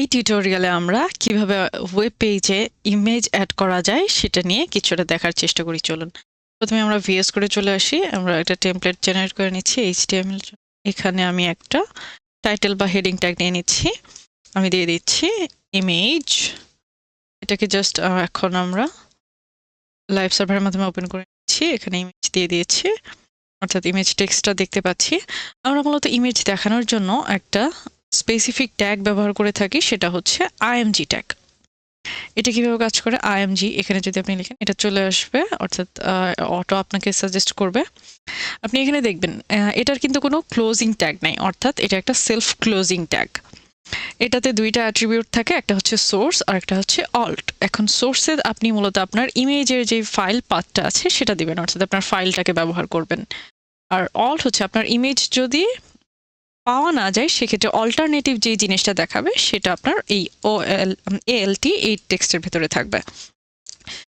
এই টিউটোরিয়ালে আমরা কীভাবে ওয়েব পেজে ইমেজ অ্যাড করা যায় সেটা নিয়ে কিছুটা দেখার চেষ্টা করি, চলুন। প্রথমে আমরা ভিএস করে চলে আসি, আমরা একটা টেমপ্লেট জেনারেট করে নিচ্ছি এইচটিএমএল এখানে আমি একটা টাইটেল বা হেডিং ট্যাগ নিয়ে নিচ্ছি, আমি দিয়ে দিচ্ছি ইমেজ এটাকে জাস্ট এখন আমরা লাইভ সার্ভারের মাধ্যমে ওপেন করে নিচ্ছি, এখানে ইমেজ দিয়ে দিয়েছি। অর্থাৎ ইমেজ টেক্সটটা দেখতে পাচ্ছি। আমরা মূলত ইমেজ দেখানোর জন্য একটা স্পেসিফিক ট্যাগ ব্যবহার করে থাকি, সেটা হচ্ছে আইএমজি ট্যাগ এটা কীভাবে কাজ করে? আইএমজি এখানে যদি আপনি লিখেন, এটা চলে আসবে, অর্থাৎ অটো আপনাকে সাজেস্ট করবে। আপনি এখানে দেখবেন এটার কিন্তু কোনো ক্লোজিং ট্যাগ নাই, অর্থাৎ এটা একটা সেলফ ক্লোজিং ট্যাগ এটাতে দুইটা অ্যাট্রিবিউট থাকে, একটা হচ্ছে সোর্স আর একটা হচ্ছে অল্ট এখন সোর্সে আপনি মূলত আপনার ইমেজের যে ফাইল পাথটা আছে, সেটা দিবেন, অর্থাৎ আপনার ফাইলটাকে ব্যবহার করবেন। আর অল্ট হচ্ছে আপনার ইমেজ যদি পাওয়া না যায়, সেক্ষেত্রে অল্টারনেটিভ যে জিনিসটা দেখাবে, সেটা আপনার এই ও এল এএলটি এই টেক্সটের ভেতরে থাকবে।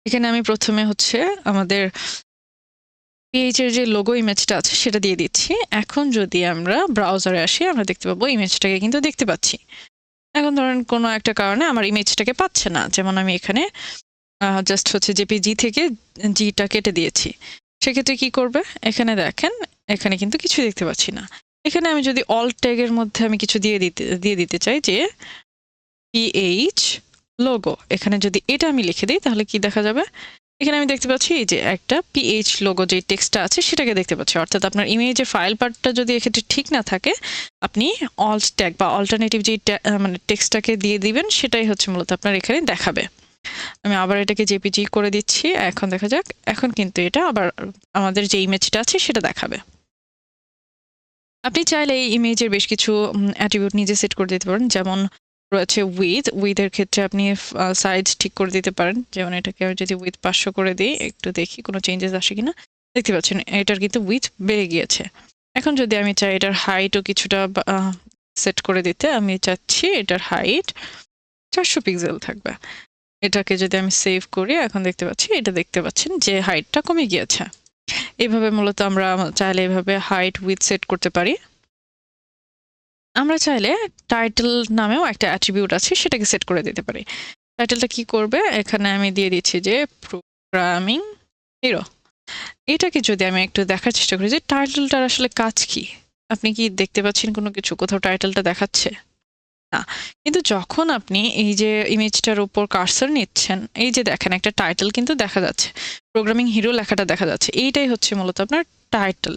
এখানে আমি প্রথমে হচ্ছে আমাদের এর যে লোগো ইমেজটা আছে, সেটা দিয়ে দিচ্ছি। এখন যদি আমরা ব্রাউজারে আসি, আমরা দেখতে পাবো ইমেজটাকে কিন্তু দেখতে পাচ্ছি। এখন ধরেন কোনো একটা কারণে আমার ইমেজটাকে পাচ্ছে না, যেমন আমি এখানে জাস্ট হচ্ছে জেপিজি থেকে জিটা কেটে দিয়েছি। সেক্ষেত্রে কি করবে? এখানে দেখেন, এখানে কিন্তু কিছু দেখতে পাচ্ছি না। এখানে আমি যদি অল ট্যাগের মধ্যে আমি কিছু দিয়ে দিতে দিয়ে দিতে চাই যে পিএইচ লোগো এখানে যদি এটা আমি লিখে দিই তাহলে কি দেখা যাবে? এখানে আমি দেখতে পাচ্ছি এই যে একটা পিএইচ লোগো যে টেক্সটটা আছে সেটাকে দেখতে পাচ্ছি। অর্থাৎ আপনার ইমেজের ফাইল পার্টটা যদি এক্ষেত্রে ঠিক না থাকে, আপনি অল ট্যাগ বা অল্টারনেটিভ যে মানে টেক্সটটাকে দিয়ে দিবেন সেটাই হচ্ছে মূলত আপনার এখানে দেখাবে। আমি আবার এটাকে জেপিজি করে দিচ্ছি। এখন দেখা যাক, এখন কিন্তু এটা আবার আমাদের যে ইমেজটা আছে সেটা দেখাবে। আপনি চাইলে এই ইমেজের বেশ কিছু অ্যাট্রিবিউট নিজে সেট করে দিতে পারেন। যেমন রয়েছে উইথ উইথের ক্ষেত্রে আপনি সাইজ ঠিক করে দিতে পারেন। যেমন এটাকে আমি যদি উইথ পাঁচশো করে দিই, একটু দেখি কোনো চেঞ্জেস আসে কিনা। দেখতে পাচ্ছেন, এটার কিন্তু উইথ বেড়ে গিয়েছে। এখন যদি আমি চাই এটার হাইটও কিছুটা সেট করে দিতে, আমি চাচ্ছি এটার হাইট চারশো পিক্সেল থাকবে। এটাকে যদি আমি সেভ করি, এখন দেখতে পাচ্ছি, এটা দেখতে পাচ্ছেন যে হাইটটা কমে গিয়েছে। এইভাবে মূলত আমরা চাইলে এভাবে হাইট উইথ সেট করতে পারি। আমরা চাইলে টাইটেল নামেও একটা অ্যাট্রিবিউট আছে, সেটাকে সেট করে দিতে পারি। টাইটেলটা কি করবে? এখানে আমি দিয়ে দিচ্ছি যে প্রোগ্রামিং হিরো এটাকে যদি আমি একটু দেখার চেষ্টা করি যে টাইটেলটার আসলে কাজ কি? আপনি কি দেখতে পাচ্ছেন কোনো কিছু? কোথাও টাইটেলটা দেখাচ্ছে? না। কিন্তু যখন আপনি এই যে ইমেজটার উপর কার্সার নিচ্ছেন, এই যে দেখেন একটা টাইটেল কিন্তু দেখা যাচ্ছে। প্রোগ্রামিং হিরো লেখাটা দেখা যাচ্ছে। এইটাই হচ্ছে মূলত আপনার টাইটেল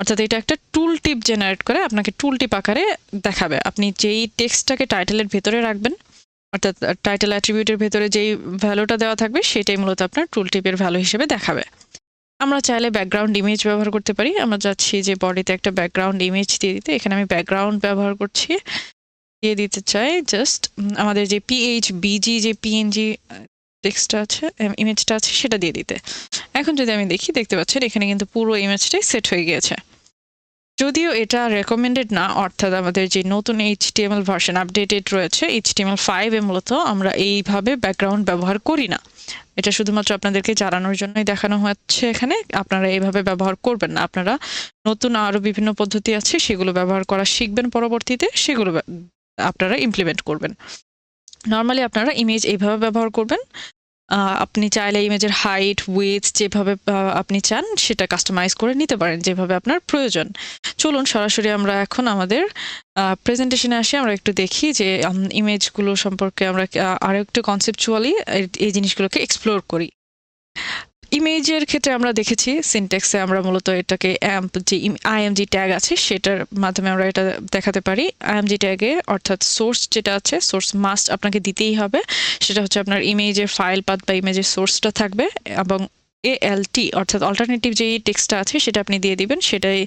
অর্থাৎ এটা একটা টুল টিপ জেনারেট করে আপনাকে টুল টিপ আকারে দেখাবে। আপনি যেই টেক্সটটাকে টাইটেলের ভেতরে রাখবেন, অর্থাৎ টাইটেল অ্যাট্রিবিউটের ভেতরে যেই ভ্যালুটা দেওয়া থাকবে, সেটাই মূলত আপনার টুল টিপের ভ্যালু হিসেবে দেখাবে। আমরা চাইলে ব্যাকগ্রাউন্ড ইমেজ ব্যবহার করতে পারি। আমরা যাচ্ছি যে বডিতে একটা ব্যাকগ্রাউন্ড ইমেজ দিয়ে দিতে। এখানে আমি ব্যাকগ্রাউন্ড ব্যবহার করছি। দিয়ে দিতে চাই জাস্ট আমাদের যে পিএইচ বিজি যে পিএনজি টেক্সটটা আছে ইমেজটা আছে, সেটা দিয়ে দিতে। এখন যদি আমি দেখি, দেখতে পাচ্ছেন এখানে কিন্তু পুরো ইমেজটাই সেট হয়ে গিয়েছে। যদিও এটা রেকমেন্ডেড না, অর্থাৎ আমাদের যে নতুন এইচটিএমএল ভার্সন আপডেটেড রয়েছে এইচটিএমএল ফাইভে মূলত আমরা এইভাবে ব্যাকগ্রাউন্ড ব্যবহার করি না। এটা শুধুমাত্র আপনাদেরকে জানানোর জন্যই দেখানো হচ্ছে এখানে। আপনারা এইভাবে ব্যবহার করবেন না। আপনারা নতুন আরও বিভিন্ন পদ্ধতি আছে, সেগুলো ব্যবহার করা শিখবেন পরবর্তীতে, সেগুলো আপনারা ইমপ্লিমেন্ট করবেন। নর্মালি আপনারা ইমেজ এইভাবে ব্যবহার করবেন। আপনি চাইলে ইমেজের হাইট উইথ যেভাবে আপনি চান সেটা কাস্টমাইজ করে নিতে পারেন যেভাবে আপনার প্রয়োজন। চলুন সরাসরি আমরা এখন আমাদের প্রেজেন্টেশনে আসি। আমরা একটু দেখি যে ইমেজগুলো সম্পর্কে আমরা আরও একটু কনসেপচুয়ালি এই জিনিসগুলোকে এক্সপ্লোর করি। ইমেজের ক্ষেত্রে আমরা দেখেছি সিনটেক্সে আমরা মূলত এটাকে অ্যাম্প যে আইএমজি ট্যাগ আছে, সেটার মাধ্যমে আমরা এটা দেখাতে পারি। আইএমজি ট্যাগে অর্থাৎ সোর্স যেটা আছে সোর্স মাস্ট আপনাকে দিতেই হবে। সেটা হচ্ছে আপনার ইমেজের ফাইল পাথ বা ইমেজের সোর্সটা থাকবে এবং এএলটি অর্থাৎ অল্টারনেটিভ যে টেক্সটটা আছে, সেটা আপনি দিয়ে দিবেন। সেটাই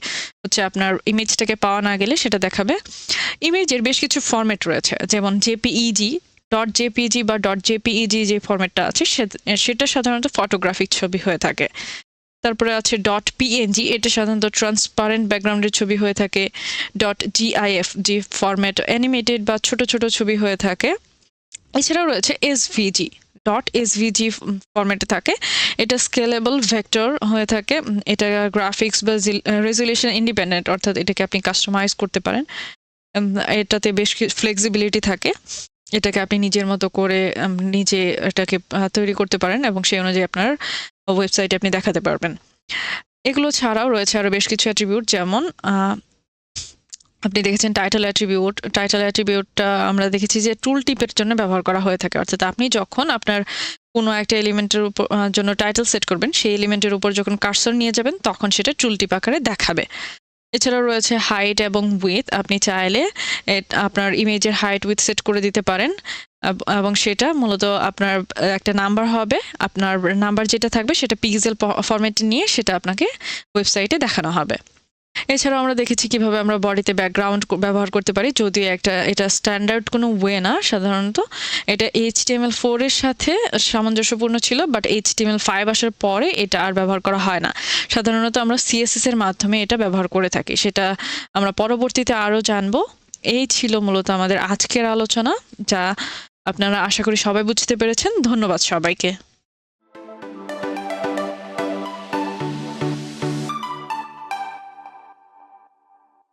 হচ্ছে আপনার ইমেজটাকে পাওয়া না গেলে সেটা দেখাবে। ইমেজের বেশ কিছু ফরম্যাট রয়েছে, যেমন জেপিইজি ডট জেপিজি বা ডট জেপিইজি যে ফরম্যাটটা আছে সেটা সাধারণত ফটোগ্রাফিক ছবি হয়ে থাকে। তারপরে আছে ডট পিএনজি এটা সাধারণত ট্রান্সপারেন্ট ব্যাকগ্রাউন্ডের ছবি হয়ে থাকে। ডট জিআইএফ যে ফরম্যাট অ্যানিমেটেড বা ছোট ছোট ছবি হয়ে থাকে। এছাড়াও রয়েছে এসভিজি ডট এসভিজি ফরম্যাটে থাকে। এটা স্কেলেবল ভেক্টর হয়ে থাকে। এটা গ্রাফিক্স বা রেজুলেশন ইন্ডিপেন্ডেন্ট অর্থাৎ এটাকে আপনি কাস্টমাইজ করতে পারেন। এটাতে বেশ ফ্লেক্সিবিলিটি থাকে। এটাকে আপনি নিজের মতো করে নিজে এটাকে তৈরি করতে পারেন এবং সেই অনুযায়ী আপনার ওয়েবসাইটে আপনি দেখাতে পারবেন। এগুলো ছাড়াও রয়েছে আরও বেশ কিছু অ্যাট্রিবিউট যেমন আপনি দেখেছেন টাইটেল অ্যাট্রিবিউট টাইটেল অ্যাট্রিবিউটটা আমরা দেখেছি যে টুল টিপের জন্য ব্যবহার করা হয়ে থাকে। অর্থাৎ আপনি যখন আপনার কোনো একটা এলিমেন্টের উপর জন্য টাইটেল সেট করবেন, সেই এলিমেন্টের উপর যখন কার্সর নিয়ে যাবেন, তখন সেটা টুল টিপ আকারে দেখাবে। এছাড়াও রয়েছে হাইট এবং উইথ আপনি চাইলে আপনার ইমেজের হাইট উইথ সেট করে দিতে পারেন। এবং সেটা মূলত আপনার একটা নাম্বার হবে। আপনার নাম্বার যেটা থাকবে সেটা পিক্সেল ফরম্যাটে নিয়ে সেটা আপনাকে ওয়েবসাইটে দেখানো হবে। এছাড়াও আমরা দেখেছি কীভাবে আমরা বডিতে ব্যাকগ্রাউন্ড ব্যবহার করতে পারি। যদিও একটা, এটা স্ট্যান্ডার্ড কোনো ওয়ে না সাধারণত। এটা এইচ টিএমএল ফোর এর সাথে সামঞ্জস্যপূর্ণ ছিল বাট এইচ টিএমএল ফাইভ আসার পরে এটা আর ব্যবহার করা হয় না। সাধারণত আমরা সিএসএস এর মাধ্যমে এটা ব্যবহার করে থাকি। সেটা আমরা পরবর্তীতে আরও জানব। এই ছিল মূলত আমাদের আজকের আলোচনা, যা আপনারা আশা করি সবাই বুঝতে পেরেছেন। ধন্যবাদ সবাইকে।